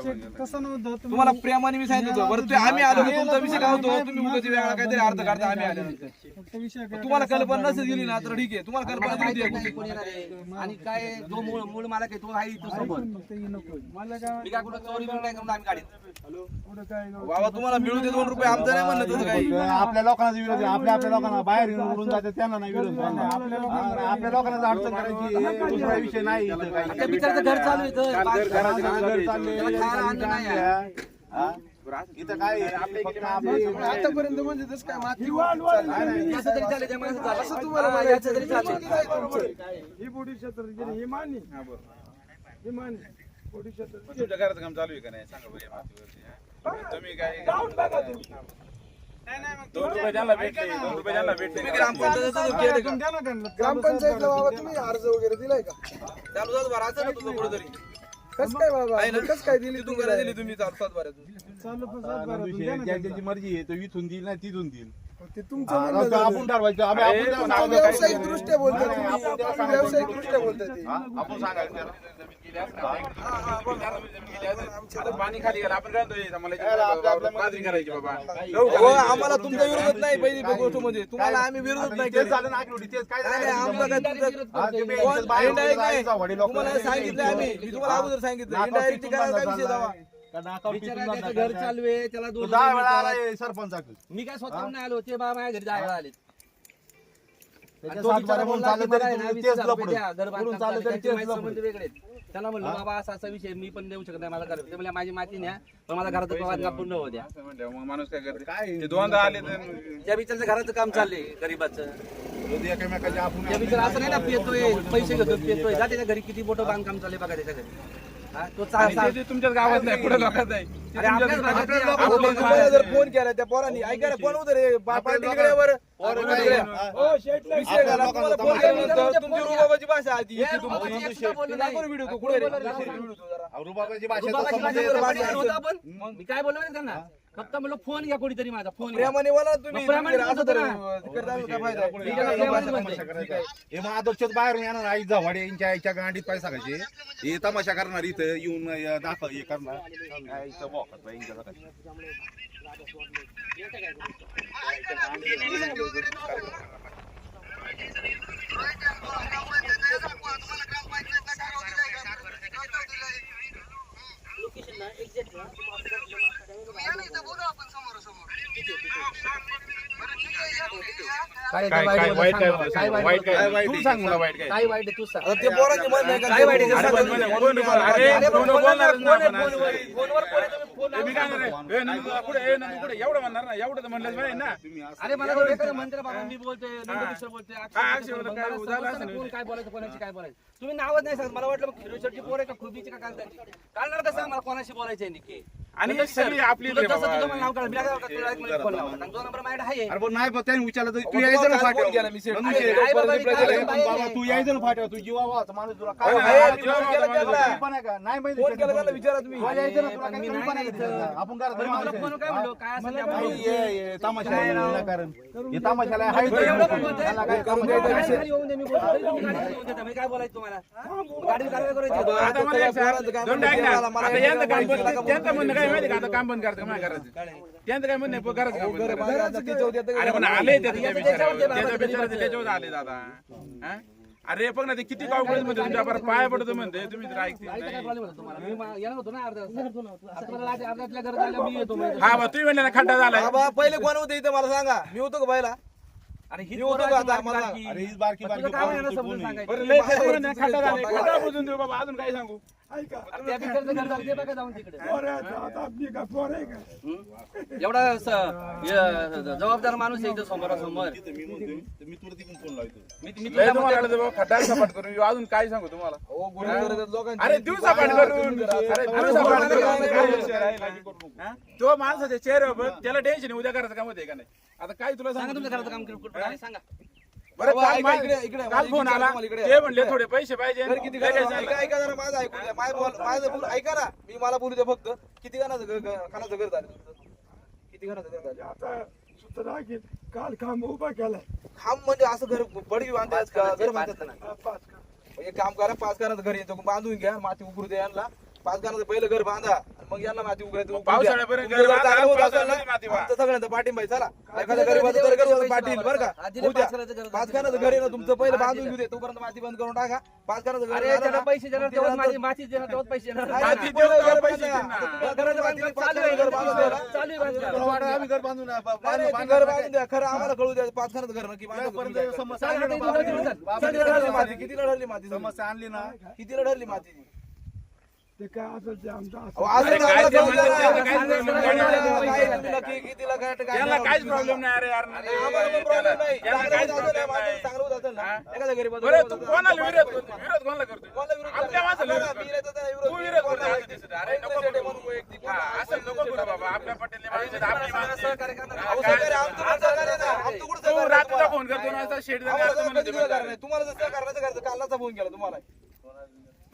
तसं नव्हतं तुम्ही- तुम्हाला प्रेमाने मी सांगितलं होतं. बरं ते आम्ही आलो की तुमचा विषय काय होतो? तुम्ही उगाच वेगळा काहीतरी अर्थ काढता आम्ही आलो फक्त विषय काय तुम्हाला कल्पना नसेल गेली ना तर ठीक आहे. तुम्हाला कल्पना काय दिली. नाही कोणी येणार आहे. आणि काय जो मूळ मूळ मला काय तो आहे इथं सोबत फक्त नको. मला काय मी काय कुठं चोरी बिरी नाही करून आम्ही गाडीत? पुढं काय नको. बाबा तुम्हाला मिळू दे दोन रुपये आमचं नाही म्हणलं तसं काही. आपल्या लोकांना विरोध आहे. आपल्या आपल्या लोकांना बाहेर येऊन उडून जाते त्यांना नाही विरोध आपल्या आपल्या लोकांना अडचण करायची. दुसरा विषय नाही इथं काही. त्या बिचाराचं घर चालू आहे इथं. घर- घराचं काम चालू आहे. त्याला खायला? इथं काय आतापर्यंत म्हणजे तसं काय माती याचं तरी चालेल, त्या माणसाचं चालेल. याचं तरी चालेल. ही. पुढील क्षेत्र ही मान्य मान्य क्षेत्र पण तुमच्या घराचं काम चालू आहे का नाही? सांगा बरं या मातीवरती, हा? तुम्ही काय दोन रुपये ज्यांना भेटले दोन रुपये ज्यांना भेटले. ग्रामपंचायतीचं जो गेट आहे का? द्या ना त्यांना. ग्रामपंचायतला बाबा तुम्ही अर्ज वगैरे दिलाय का? चालू झालं बरं असं ना तुझं कुठंतरी. कस काय बाबा आहे ना? कस काय दिली तिथून करा दिली तुम्ही चालू सात बारा ना त्यांना. ज्याची मर्जी आहे तो इथून देईल नाही तिथून देईल ते तुमचं हा, म्हणणं झालं. आपण ठरवायचं आम्ही आपण त्याला सांगायचं. व्यावसायिक दृष्ट्या बोलता नाही, तुम्ही आपण त्याला सांगायचं. व्यावसायिक दृष्ट्या ते हा, आपण सांगायचं त्याला. आता पाणी खाली गेलं आपण काय म्हणतो, मला याला आपल्या- आपल्या बाजरी करायची बाबा हो आम्हाला तुमचा विरोध नाही पहिली गोष्ट म्हणजे तुम्हाला आम्ही विरोध आता नाही तेच केले. झालं ना तेच काय नाही, नाही, झालं? आमचा काय तुमचा- हा, ते बी कोण- यांच्यात बाहेर indirect नाही. जायचा वडील लोकं. तुम्हाला सांगितलं आम्ही मी तुम्हाला अगोदर सांगितलं इंडायरेक्ट करायला काय विषय चाललाय. नाकावर बिचारा त्याचं घर. चालू आहे त्याला तो दोन दहा वेळा सरपंचाकडे मी काय नाही आलो ते बा माझ्या घरी वेळा आले त्याच्या सात बारा चाललं मला तरी ना, तुम्ही तेच पुढून चाललं तरी तेच. त्याला म्हणलं बाबा असा असा विषय मी पण देऊ शकत नाही मला घर ते म्हणजे माझी माती न्या पण माझा घराचा बांधकाम पूर्ण होऊ द्या. असं मग माणूस काय करते? ते दोनदा आले तर त्या बिचारचं घराचं काम चाललंय गरीबाचं. आपण त्या बिचार असं नाही ना पियतोय पैसे घेतो पियतोय. जा त्याच्या घरी किती मोठं बांधकाम चाललंय बघा त्याच्या घरी. तो तुमच्याच गावात नाही पुढे लोकात नाही जर फोन केला त्या पोरांनी ऐका ना कोण होतं रे? बा- पाटील इकडे वर. पोरं कोण काय- इकडे? हा. रुबाबाची भाषा नाही. व्हिडिओ कुठे. रुबाबाची भाषा आपण. मी काय बोललो त्यांना? फक्त म्हणलं फोन घ्या कोणीतरी माझा फोन प्रेमाने बोला तुम्ही. हे मग आदर्शच बाहेरून येणार. आई जवाडे यांच्या आईच्या गांडीत पैसा घायचे हे तमाशा करणार इथं. येऊन दाखव हे करणार. काय. काय काय- वाईट काय बोललं वाईट सांग काय वाईट? काय? तू? सांग मला वाईट काय काय वाईट आहे तू सांग ते पोरांचे म्हणणं आहे का? काय वाईट आहे? अरे पण? अरे अरे कोण पण बोलणार बोलणार ना आपण फोनवर? असं? फोनवर कोण मी काय लावा. म्हणणार? ए, नंदू कुठे? ए, नंदू कुठे? एवढं म्हणणार ना एवढं तर म्हणलंच पाहिजे ना. तुम्ही असं- अरे मला एखादं बाबा मी बोलतोय नंदकिशोर बोलतोय अक्षय हा, बोलतोय, अक्षय बोलतोय, मला काय? समजतं झालं ना असं कोण काय बोलायचं कोणाशी काय बोलायचं? तुम्ही नावच नाही सांगत मला वाटलं मग खिरोशरची पोर आहे का खुबीची का कांताची? काढणार कसं मला कोणाशी बोलायचं आहे नक्की आणि सगळी आपली तुला रे जसं बाबा. तुझं मला नाव काढ, मी काय करतो, तुला एक मिनिट फोन लावा. आणि दोन नंबर माझ्याकडे आहे. अरे पण नाही पण त्याने विचारलं तर तू यायचं ना फाट्यावर अरे. काय बाबा, मी काय. आहे? तू यायचं ना फाट्यावर तू जीवाचा माणूस तुला काय त्याला. पण आहे का? नाही माहिती फोन केला त्याला विचारा तुम्ही तुला यायचं ना तुला पण काय मी कमी नाही पण आहे का इथं. त्याचा? आपण घरात बरं, मला माणूस फोन काय. म्हणलो काय असेल ते आपण नाही, बोलू. ये- ये, तमाशा आहे, विनाकारण. हे तमाशाला आहे तो एवढं पण बोलतोय. त्याला काय तमाशा आहे? गाडी येऊन दे, मी बोलतो. तरी तुम्ही गाडी येऊन देता. मी काय बोलायचं तुम्हाला गाडी कारवाई करायची आता आहे. आता मला एक सांग, दोन डाग ना. मला- मला आता एक यांचं काम गाडी बंद- का त्यांचं म्हणणं काय माहिती का आता काम बंद करायचं का नाही करायचं त्यांचं काय म्हणणं काम बंद घर करायचं. अरे पण? आले ते त्याच्या त्याच्यावर आले दादा हा? अरे बघ ना ते किती गाव म्हणते तुमच्या बरं पाया पडतो म्हणते तुम्ही तर ऐकते काय नाही. प्रॉब्लेम होता तुम्हाला मी मा- येणार होतो ना अर्धा तास. आता मला लाज- अर्ध्यातल्या घरात आलं, मी येतो म्हणजे. हा बा तुम्ही म्हणले ना खड्डा झालाय बाबा पहिले कोण होते इथं मला सांगा मी होतो का बायला अरे ही मी होतो का आता मला? अरे हीच बारकी बारकी पोरं, कोण. बरं लय खड्डा झालाय खड्डा बुजून देऊ बाबा अजून काय सांगू त्या बिचारचं घर झालं, ते बघा जाऊन तिकडे. पोरं आहेत, आता आपली का पोरं आहे का? हं? एवढा स- य- जबाबदार माणूस आहे इथं समोरासमोर. तिथं मी म्हणतोय, तर मी तुला तिकडून फोन लावतो मी मी लय तुला तुम्हाला आलं तर बाबा खड्डा सपाट करून येऊ, अजून काय सांगू तुम्हाला? हो गुन्हे लोकांची. अरे दिवसा पाठ करून. अरे दिवसा पाठ करून. हा? तो माणसाच्या चेहऱ्यावर बघ, त्याला टेन्शन उद्या करायचं काम होते का नाही? आता काय तुला सांगा सांगू? तुमच्या घराचं काम किरकोळ कुठं? आहे, सांगा. बरं बाबा, काल ऐका मा- इकडे- इकडे. काल मला फोन विचारा आला. तुम्हाला इकडे. ते म्हणले थोडे पैसे पाहिजे. घर किती लगेच गाणं- झालं. ऐका ऐका जरा माझं ऐकून घ्या. माझं बोल- माझं बोल ऐका ना. मी मला बोलू द्या फक्त. किती गाण्याचं घर घर- खानाचं घर झालं तुमचं? किती गाण्याचं घर झालं? आता सुद्धा की काल काम उभा केलाय. खांब म्हणजे असं घर बडगी बांधतात का? घर बांधतात ना पाच काम एक काम करा पाच गाण्याचं घर येतो बांधून घ्या. माती उकरू द्या यांना. पाच गाण्याचं पहिलं घर बांधा आणि मग यांना माती उघडायचं पावसाळ्यापर्यंत माती व्हा. आमचं सगळ्यांचा पाठिंबा आहे. चला एखाद्या गरीबाचं तर पाटील बरं का उद्या पाच खानाचं घर. पाच खानाचं घर आहे ना तुमचं पहिलं बांधून घेऊ दे तोपर्यंत माती बंद करून टाका पाच खानाचं घर अरे झालं त्याला ना, पैसे देणार मग तेव्हा त्यानंतर- माझी माती देणार तेव्हाच पैसे देणार नाही, माती नाही, देऊ पहिलं का घर पैसे बांधा. देणार? आता तुम्ही घराचं माती- बांधकाम पाच चालू आहे खानाचं घर बांधून द्या ना. चालू आहे बांधकाम. तुला वाटतं आम्ही घर बांधून नाही, नाही, ते घर बांधून द्या खरं आम्हाला कळू द्या पाच खानाचं घर नक्की बांधा तुम्ही काय. चल, किती लढली. माती किती लढली माती? समस्या आणली ना किती लढली माती ते काय असेल ते आमचं अरे काय ते म्हणतात. त्याला काहीच problem नाही. त्याला काहीच प्रॉब्लेम नाही अरे यार आम्हाला पण प्रॉब्लेम नाही त्याला काहीच प्रॉब्लेम नाही बरं तू. कोणाला विरोध करतो विरोध कोणाला करतो आपल्या करायचा? माणसाला विरोध करतो. तू विरोध करतो करायचा? अरे नको करू. हा, असं नको करू बाबा आपल्या पटेलने आपली माणसं. हा, काय- तू रात्रीचा तुम्हाला? फोन करतो ना सहकार्य नाही. तुम्हाला जर सहकार्य नसेल करायचं, कालचा फोन केला तुम्हाला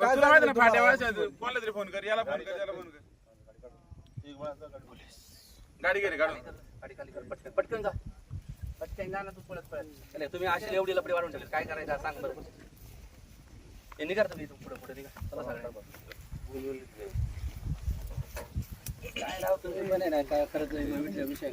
काय तुला माहिती ना सांगितलं फाट्या तुम्हाला? वाजतात कोणाला तरी फोन कर याला फोन कर याला फोन कर. गाडी घरी काढून गाडी. खाली कर, पटकन पटकन जा पटकन जा ना तू पळत पळत चला, तुम्ही अशी एवढी लपडी वाढून ठेवली. काय करायचं सांग बरं. हे निघा तुम्ही इथून पुढे पुढे निघा. चला काय राव तुम्ही पण आहे ना काय खरंच विषय